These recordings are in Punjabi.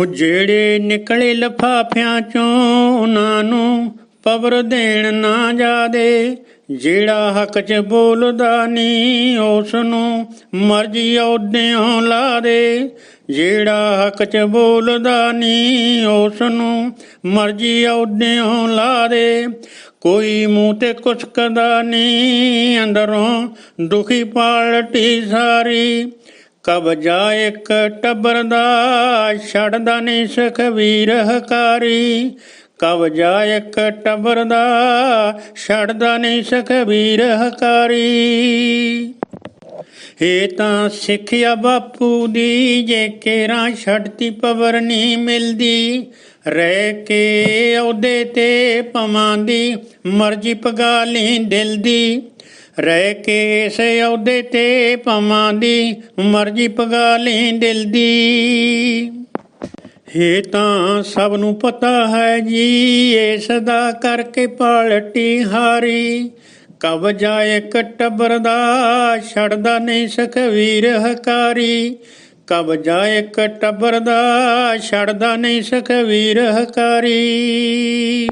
ਉਹ ਜਿਹੜੇ ਨਿਕਲੇ ਲਫਾਫਿਆਂ ਚੋਂ ਉਹਨਾਂ ਨੂੰ ਪਵਰ ਦੇਣ ਨਾ ਜਾਦੇ, ਜਿਹੜਾ ਹੱਕ 'ਚ ਬੋਲਦਾ ਨਹੀਂ ਉਸ ਨੂੰ ਮਰਜ਼ੀ ਉਹਦਿਆਂ ਲਾ ਦੇ ਜਿਹੜਾ ਹੱਕ 'ਚ ਬੋਲਦਾ ਨਹੀਂ ਉਸ ਨੂੰ ਮਰਜ਼ੀ ਉਹਦਿਆਂ ਲਾ ਦੇ ਕੋਈ ਮੂੰਹ ਤੇ ਕੁਸਕਦਾ ਨਹੀਂ, ਅੰਦਰੋਂ ਦੁਖੀ ਪਾਲਟੀ ਸਾਰੀ। ਕਬਜਾ ਇੱਕ ਟੱਬਰ ਦਾ, ਛੱਡਦਾ ਨਹੀਂ ਸਖਵੀਰ ਹਕਾਰੀ। ਕਬਜਾ ਇੱਕ ਟੱਬਰ ਦਾ, ਛੱਡਦਾ ਨਹੀਂ ਸਖਵੀਰ ਹਕਾਰੀ। ਇਹ ਤਾਂ ਸਿੱਖਿਆ ਬਾਪੂ ਦੀ, ਜੇ ਕੇਰਾ ਛੱਡਤੀ ਪਵਰ ਨਹੀਂ ਮਿਲਦੀ। ਰਹਿ ਕੇ ਉਹਦੇ ਤੇ ਪਵਾਂ ਦੀ, ਮਰਜ਼ੀ ਪਗਾ ਲਈ ਦਿਲ ਦੀ। ਰਹਿ ਕੇ ਇਸ ਅਹੁਦੇ ਤੇ ਪਵਾਂ ਦੀ ਮਰਜ਼ੀ ਪਗਾ ਲਈ ਦਿਲ ਦੀ। ਹੇ ਤਾਂ ਸਭ ਨੂੰ ਪਤਾ ਹੈ ਜੀ, ਇਸ ਦਾ ਕਰਕੇ ਪਲਟੀ ਹਾਰੀ। ਕਬਜਾ ਇੱਕ ਟੱਬਰ ਦਾ, ਛੱਡਦਾ ਨਹੀਂ ਸਖਵੀਰ ਹਕਾਰੀ। ਕਬਜਾ ਇੱਕ ਟੱਬਰ ਦਾ, ਛੱਡਦਾ ਨਹੀਂ ਸਖਵੀਰ ਹਕਾਰੀ।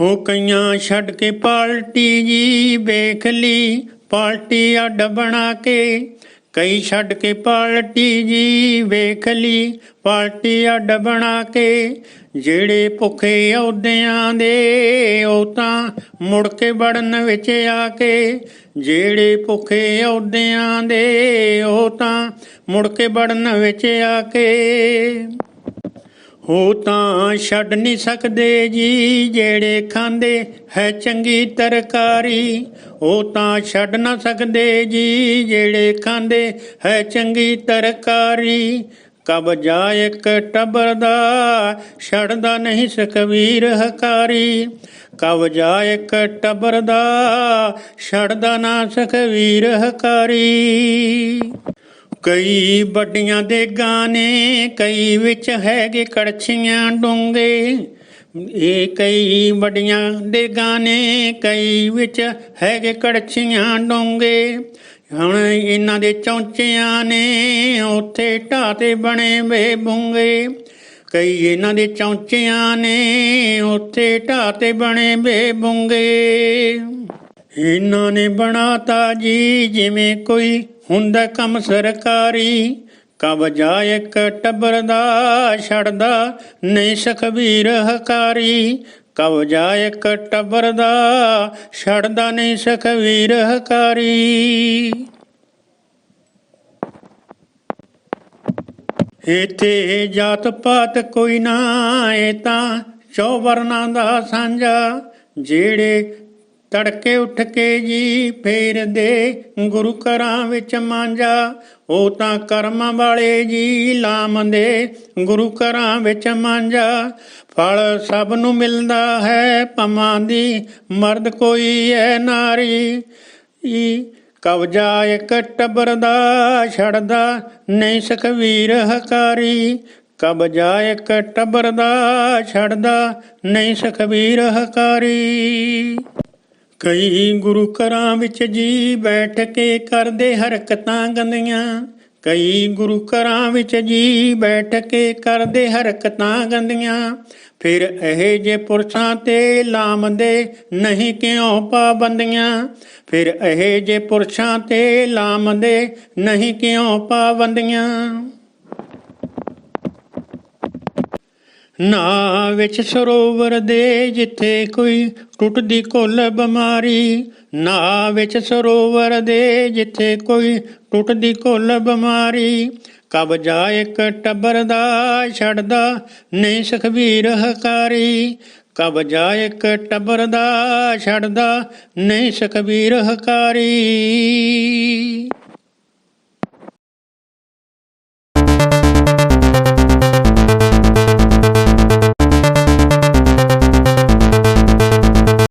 ਹੋ ਕਈਆਂ ਛੱਡ ਕੇ ਪਾਲਟੀ ਜੀ ਵੇਖ ਲਈ, ਪਾਲਟੀ ਅੱਡ ਬਣਾ ਕੇ। ਕਈ ਛੱਡ ਕੇ ਪਾਲਟੀ ਜੀ ਵੇਖ ਲਈ, ਪਾਲਟੀ ਅੱਡ ਬਣਾ ਕੇ। ਜਿਹੜੇ ਭੁੱਖੇ ਅਹੁਦਿਆਂ ਦੇ, ਉਹ ਤਾਂ ਮੁੜ ਕੇ ਵੜਨ ਵਿੱਚ ਆ ਕੇ। ਜਿਹੜੇ ਭੁੱਖੇ ਅਹੁਦਿਆਂ ਦੇ, ਉਹ ਤਾਂ ਮੁੜ ਕੇ ਵੜਨ ਵਿੱਚ ਆ ਕੇ। ਹੋ ਤਾਂ ਛੱਡ ਨਹੀਂ ਸਕਦੇ ਜੀ, ਜਿਹੜੇ ਖਾਂਦੇ ਹੈ ਚੰਗੀ ਤਰਕਾਰੀ। ਉਹ ਤਾਂ ਛੱਡ ਨਾ ਸਕਦੇ ਜੀ, ਜਿਹੜੇ ਖਾਂਦੇ ਹੈ ਚੰਗੀ ਤਰਕਾਰੀ। ਕਬਜਾ ਇੱਕ ਟੱਬਰ ਦਾ ਛੱਡਦਾ ਨਹੀਂ ਸਕਵੀਰ ਹਕਾਰੀ। ਕਬਜਾ ਇੱਕ ਟੱਬਰ ਦਾ ਛੱਡਦਾ ਨਾ ਸਕਵੀਰ ਹਕਾਰੀ। ਕਈ ਵੱਡੀਆਂ ਦੇ ਗਾਣੇ, ਕਈ ਵਿੱਚ ਹੈਗੇ ਕੜਛੀਆਂ ਡੋਂਗੇ ਇਹ ਕਈ ਵੱਡੀਆਂ ਦੇ ਗਾਣੇ, ਕਈ ਵਿੱਚ ਹੈਗੇ ਕੜਛੀਆਂ ਡੋਂਗੇ ਹੁਣ ਇਹਨਾਂ ਦੇ ਚੌਂਚਿਆਂ ਨੇ ਉੱਥੇ ਢਾਹ ਤੇ ਬਣੇ ਵੇ ਬੁੰਗੇ। ਕਈ ਇਹਨਾਂ ਦੇ ਚੌਂਚਿਆਂ ਨੇ ਉੱਥੇ ਢਾਹ ਤੇ ਬਣੇ ਵੇ ਬੁੰਗੇ। ਇਹਨਾਂ ਨੇ ਬਣਾਤਾ ਜੀ ਜਿਵੇਂ ਕੋਈ ਹੁੰਦਾ ਕੰਮ ਸਰਕਾਰੀ ਕਬਜਾ ਇੱਕ ਟੱਬਰ ਦਾ ਛੱਡਦਾ ਨਹੀਂ ਸਖਬੀਰ ਹਕਾਰੀ। ਕਬਜਾ ਇੱਕ ਟੱਬਰ ਦਾ ਛੱਡਦਾ ਨਹੀਂ ਸਖਬੀਰ ਹਕਾਰੀ। ਇਥੇ ਜਾਤ ਪਾਤ ਕੋਈ ਨਾ ਏ ਤਾਂ ਚੌ ਵਰਨਾਂ ਦਾ ਸਾਂਝਾ। ਜਿਹੜੇ ਤੜਕੇ ਉੱਠ ਕੇ ਜੀ ਫੇਰ ਦੇ ਗੁਰੂ ਘਰਾਂ ਵਿੱਚ ਮਾਂਜਾ। ਉਹ ਤਾਂ ਕਰਮਾਂ ਵਾਲੇ ਜੀ ਲਾਮ ਦੇ ਗੁਰੂ ਘਰਾਂ ਵਿੱਚ ਮਾਂਜਾ। ਫਲ ਸਭ ਨੂੰ ਮਿਲਦਾ ਹੈ ਪਮਾਂ ਦੀ, ਮਰਦ ਕੋਈ ਹੈ ਨਾਰੀ। ਈ ਕਬਜਾ ਇੱਕ ਟੱਬਰ ਦਾ ਛੱਡਦਾ, ਨਹੀਂ ਸਖਵੀਰ ਹਕਾਰੀ। ਕਬਜਾ ਇੱਕ ਟੱਬਰ ਦਾ ਛੱਡਦਾ, ਨਹੀਂ ਸਖਵੀਰ ਹਕਾਰੀ। ਕਈ ਗੁਰੂ ਘਰਾਂ ਵਿੱਚ ਜੀ ਬੈਠ ਕੇ ਕਰਦੇ ਹਰਕਤਾਂ ਗੰਦੀਆਂ। ਕਈ ਗੁਰੂ ਘਰਾਂ ਵਿੱਚ ਜੀ ਬੈਠ ਕੇ ਕਰਦੇ ਹਰਕਤਾਂ ਗੰਦੀਆਂ। ਫਿਰ ਇਹ ਜੇ ਪੁਰਸ਼ਾਂ ਤੇ ਲਾਮਦੇ ਨਹੀਂ ਕਿਉਂ ਪਾਬੰਦੀਆਂ? ਫਿਰ ਇਹ ਜੇ ਪੁਰਸ਼ਾਂ ਤੇ ਲਾਮਦੇ ਨਹੀਂ ਕਿਉਂ ਪਾਬੰਦੀਆਂ? ਨਾ ਵਿੱਚ ਸਰੋਵਰ ਦੇ ਜਿੱਥੇ ਕੋਈ ਟੁੱਟਦੀ ਕੁੱਲ ਬਿਮਾਰੀ, ਨਾ ਵਿੱਚ ਸਰੋਵਰ ਦੇ ਜਿੱਥੇ ਕੋਈ ਟੁੱਟਦੀ ਕੁੱਲ ਬਿਮਾਰੀ। ਕਬਜਾ ਇੱਕ ਟੱਬਰ ਦਾ ਛੱਡਦਾ ਨਹੀਂ ਸਖਬੀਰ ਹਕਾਰੀ। ਕਬਜਾ ਇੱਕ ਟੱਬਰ ਦਾ ਛੱਡਦਾ ਨਹੀਂ ਸਖਬੀਰ ਹਕਾਰੀ।